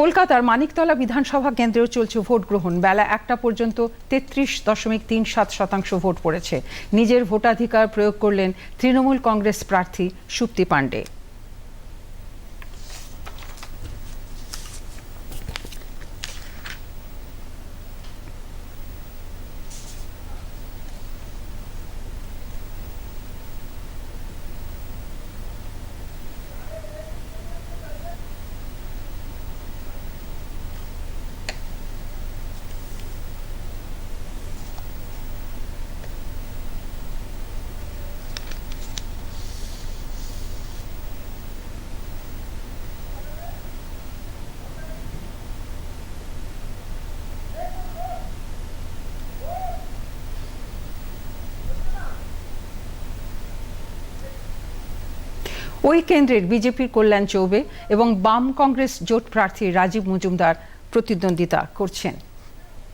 কলকাতার মানিকতলা বিধানসভা কেন্দ্রেও চলছে ভোট গ্রহণ। বেলা একটা পর্যন্ত তেত্রিশ দশমিক তিন সাত শতাংশ ভোট পড়েছে। নিজের ভোটাধিকার প্রয়োগ করলেন তৃণমূল কংগ্রেস প্রার্থী সুপ্তি পাণ্ডে। ওই কেন্দ্রের বিজেপির কল্যাণ চৌবে এবং বাম কংগ্রেস জোট প্রার্থী রাজীব মজুমদার প্রতিদ্বন্দ্বিতা করছেন।